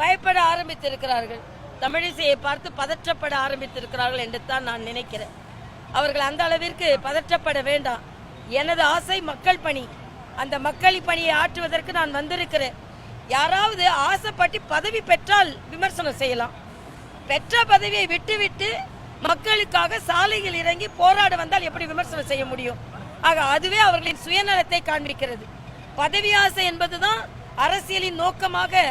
பயப்பட ஆரம்பித்திருக்கிறார்கள். தமிழிசையை பார்த்து பதற்றப்பட ஆரம்பித்திருக்கிறார்கள் என்று தான் நான் நினைக்கிறேன். அவர்கள் அந்த அளவிற்கு பதற்றப்பட வேண்டாம். எனது ஆசை மக்கள் பணி. அந்த மக்கள் பணியை ஆற்றுவதற்கு நான் வந்திருக்கிறேன். யாராவது ஆசைப்பட்டு பதவி பெற்றால் விமர்சனம் செய்யலாம். பெற்ற பதவியை விட்டுவிட்டு மக்களுக்காக சாலையில் இறங்கி போராட வந்தால் எப்படி விமர்சனம் செய்ய முடியும்? ஆக அதுவே அவர்களின் சுயநலத்தை காண்பிக்கிறது. பதவி ஆசை என்பதுதான் அரசியலின் நோக்கமாக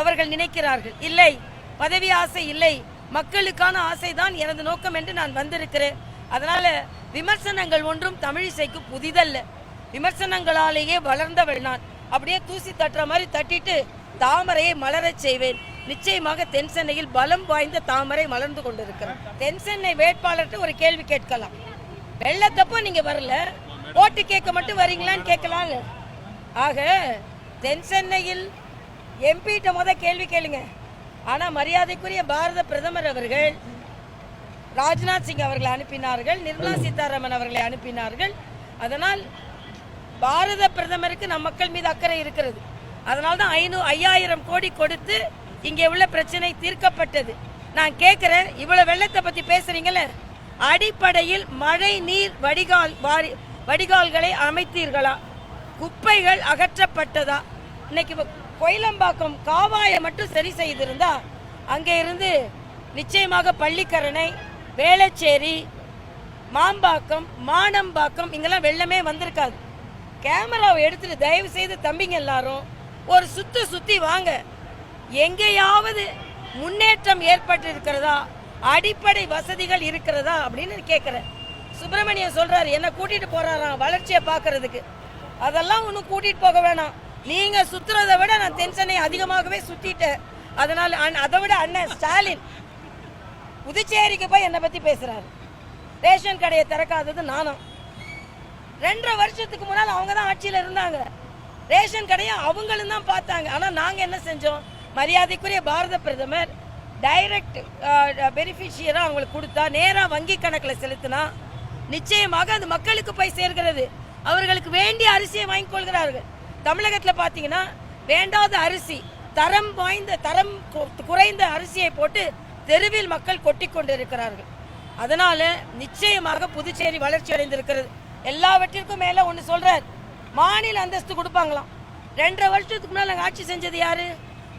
அவர்கள் நினைக்கிறார்கள். இல்லை பதவி ஆசை இல்லை. மக்களுக்கான ஆசைதான் எனது நோக்கம் என்று நான் வந்திருக்கிறேன். அதனால விமர்சனங்கள் ஒன்றும் தமிழிசைக்கு புதிதல்ல. விமர்சனங்களாலேயே வளர்ந்தவள் நான். அப்படியே தூசி தட்டுற மாதிரி தட்டிட்டு தாமரையை மலரச் செய்வேன். நிச்சயமாக தென் சென்னையில் பலம் வாய்ந்த தாமரை மலர்ந்து கொண்டிருக்கிறது. தென் சென்னை வேட்பாளர்கிட்ட ஒரு கேள்வி கேட்கலாம். வெள்ளத்தப்போ நீங்க வரல? ஓட்டு கேட்க மட்டும் வரீங்களான்னு கேட்கலாம்ல ஆக தென் சென்னையில் எம்பிட்ட முத கேள்வி கேளுங்க. ஆனால் மரியாதைக்குரிய பாரத பிரதமர் அவர்கள் ராஜ்நாத் சிங் அவர்களை அனுப்பினார்கள் நிர்மலா சீதாராமன் அவர்களை அனுப்பினார்கள். அதனால் பாரத பிரதமருக்கு நம் மக்கள் மீது அக்கறை இருக்கிறது. அதனால தான் ஐநூ ஐயாயிரம் கோடி கொடுத்து இங்கே உள்ள பிரச்சனை தீர்க்கப்பட்டது. நான் கேட்குறேன் இவ்வளோ வெள்ளத்தை பற்றி பேசுகிறீங்களே அடிப்படையில் மழை நீர் வடிகால் வாரி வடிகால்களை அமைத்தீர்களா? குப்பைகள் அகற்றப்பட்டதா? இன்னைக்கு கோயிலம்பாக்கம் காவாயை மட்டும் சரி செய்திருந்தா அங்கே இருந்து நிச்சயமாக பள்ளிக்கரணை வேளச்சேரி மாம்பாக்கம் மானம்பாக்கம் இங்கெல்லாம் வெள்ளமே வந்திருக்காது. கேமராவை எடுத்துட்டு தயவு செய்து தம்பிங்க எல்லாரும் ஒரு சுத்து சுத்தி வாங்க. எங்கேயாவது முன்னேற்றம் ஏற்பட்டு இருக்கிறதா அடிப்படை வசதிகள் இருக்கிறதா? அப்படின்னு கேட்குறேன் சுப்பிரமணியன் சொல்றாரு என்ன கூட்டிட்டு போறாராம் வளர்ச்சியை பார்க்கறதுக்கு. அதெல்லாம் ஒன்றும் கூட்டிட்டு போக வேணாம். நீங்க சுத்துறத விட நான் தென்சென்னை அதிகமாகவே சுத்திட்டேன். அதனால அதை விட அண்ணன் ஸ்டாலின் புதுச்சேரிக்கு போய் என்னை பத்தி பேசுறாரு. ரேஷன் கடையை திறக்காதது நானும். ரெண்டரை வருஷத்துக்கு முன்னால் அவங்க தான் ஆட்சியில் இருந்தாங்க. ரேஷன் கடையை அவங்களும் தான் பார்த்தாங்க. ஆனால் நாங்கள் என்ன செஞ்சோம்? மரியாதைக்குரிய பாரத பிரதமர் டைரக்ட் பெனிஃபிஷியராக அவங்களுக்கு கொடுத்தா நேராக வங்கி கணக்கில் செலுத்தினா நிச்சயமாக அது மக்களுக்கு போய் சேர்கிறது. அவர்களுக்கு வேண்டிய அரிசியை வாங்கிக் கொள்கிறார்கள். தமிழகத்தில் பார்த்தீங்கன்னா வேண்டாத அரிசி தரம் வாய்ந்த தரம் குறைந்த அரிசியை போட்டு தெருவில் மக்கள் கொட்டி கொண்டிருக்கிறார்கள். அதனால நிச்சயமாக புதுச்சேரி வளர்ச்சி அடைந்திருக்கிறது. எல்லாவற்றிற்கும் மேலே ஒன்று சொல்கிறார் மாநில அந்தஸ்து கொடுப்பாங்களாம். ரெண்டரை வருஷத்துக்கு முன்னால் நாங்கள் ஆட்சி செஞ்சது யார்?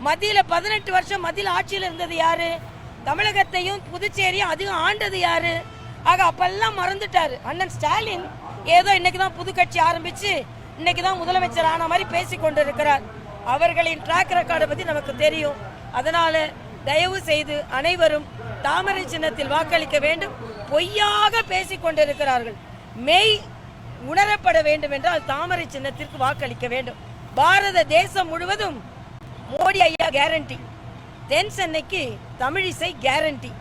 மத்தியில் பதினெட்டு வருஷம் மத்தியில் ஆட்சியில் இருந்தது யார்? தமிழகத்தையும் புதுச்சேரியும் அதிகம் ஆண்டது யார்? ஆக அப்பெல்லாம் மறந்துட்டார். அண்ணன் ஸ்டாலின் ஏதோ இன்னைக்கு தான் புது கட்சி ஆரம்பித்து இன்னைக்கு தான் முதலமைச்சர் ஆன மாதிரி பேசி கொண்டிருக்கிறார். அவர்களின் ட்ராக் ரெக்கார்டை பற்றி நமக்கு தெரியும். அதனால தயவு செய்து அனைவரும் தாமரை சின்னத்தில் வாக்களிக்க வேண்டும். பொய்யாக பேசிக் கொண்டிருக்கிறார்கள். மெய் உணரப்பட வேண்டும் என்றால் தாமரை சின்னத்திற்கு வாக்களிக்க வேண்டும். பாரத தேசம் முழுவதும் மோடி ஐயா கேரண்டி தென் சென்னைக்கு தமிழிசை கேரண்டி